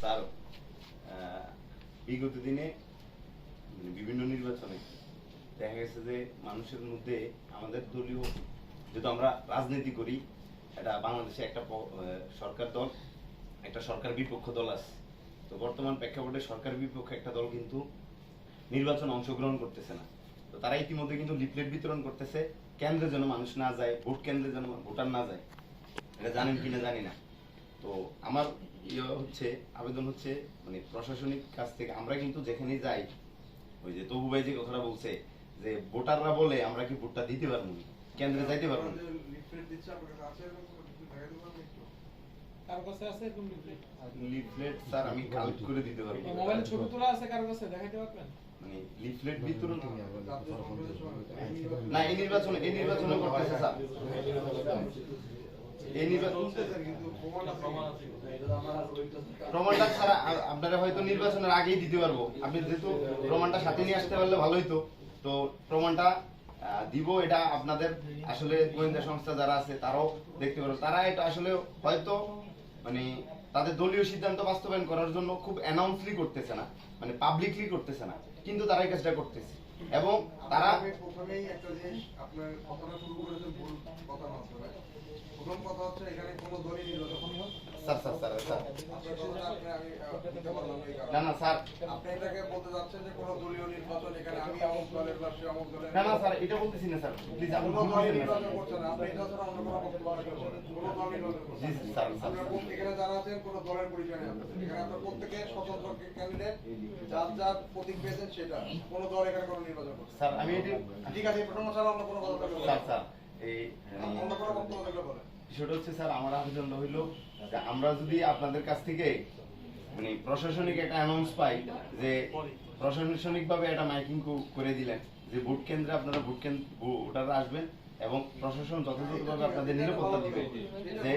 Sir বিগত দিনে মানে বিভিন্ন নির্বাচনে দেখা গেছে যে মানুষের মধ্যে আমাদের দলীয়, যেহেতু আমরা রাজনীতি করি, এটা বাংলাদেশে একটা সরকার দল, একটা সরকার বিপক্ষ দল আছে। তো বর্তমান প্রেক্ষাপটে সরকার বিপক্ষ একটা দল কিন্তু নির্বাচন অংশগ্রহণ করতেছে না। তো তারা ইতিমধ্যে কিন্তু লিফলেট বিতরণ করতেছে, কেন্দ্রে যেন মানুষ না যায়, ভোট কেন্দ্রে যেন ভোটার না যায়। এটা জানেন কিনা জানি না। তো আমার ইয়ে হচ্ছে আবেদন হচ্ছে মানে প্রশাসনিক কাছ থেকে আমরা কিন্তু যেখানে যাই ওই যে তবু ভাই যে কথাটা বলছে যে ভোটাররা বলে আমরা কি ভোটটা দিতে পারব কেন্দ্রে যাইতে পারব লিফলেট দিচ্ছে আপনার কাছে আছে এরকম কোনো কিছু দেখাতে পারবেন একটু? কার কাছে আছে এরকম লিফলেট? লিফলেট স্যার আমি কালেক্ট করে দিতে পারব মোবাইলে ছবি তোলা আছে কার কাছে? দেখাইতে পারবেন? মানে লিফলেট বিতরণ না এই নির্বাচনে এই নির্বাচনে করতেছে স্যার। ছাড়া আপনারা হয়তো নির্বাচনের আগেই দিতে পারব। আপনি যেহেতু সাথে নিয়ে আসতে পারলে ভালোই তো। তো প্রমাণটা দিব এটা আপনাদের। আসলে গোয়েন্দা সংস্থা যারা আছে, তারাও দেখতে পারবে। তারা এটা আসলে হয়তো মানে তাদের দলীয় সিদ্ধান্ত বাস্তবায়ন করার জন্য খুব অ্যানাউন্সলি করতেছে না। মানে পাবলিকলি করতেছে না। কিন্তু তারা এই কাজটা করতেছে। এবং তারা প্রথমেই একটা জিনিস আপনার কথাটা শুরু করেছেন ভুল কথা মাধ্যমে প্রথম কথা হচ্ছে এখানে কোনো দলই নির্বাচন। স্যার স্যার স্যার স্যার আপনি না না স্যার আপনি এটাকে বলতে যাচ্ছেন যে কোনো দলীয় নির্বাচন এখানে আমি অমুক দলের বা সে অমুক দলের না না স্যার এটা বলতেছি না স্যার প্লিজ আপনি কোনো ভুল দল বুঝেন না, নির্বাচন স্যার। করছে না আপনি এটা ছাড়া অন্য কোনো বক্তব্য রাখতে পারেন কোনো দল নির্বাচন জি, স্যার, স্যার। প্রত্যেক- এখানে যারা আছেন কোনো দলের পরিচয় নেই। এখানে আপনার প্রত্যেকে স্বতন্ত্র ক্যান্ডিডেট যার যার প্রতীক পেয়েছেন সেটা কোনো দল এখানে কোনো নির্বাচন করছে স্যার আমি এটি ঠিক আছে প্রসঙ্গ ছাড়া অন্য কোনো কথা। স্যার স্যার এই অন্য কোনো বক্তব্য থাকলে বলেন বিষয়টা হচ্ছে, স্যার, আমার আমরা যদি আপনাদের কাছ থেকে মানে প্রশাসনিক একটা অ্যানাউন্স পাই যে প্রশাসনিক ভাবে একটা মাইকিং করে দিলেন, যে ভোট কেন্দ্রে আপনারা ভোট কেন্দ্র ভোটাররা আসবেন এবং প্রশাসন যথাযথভাবে আপনাদের নিরাপত্তা দিবে। যে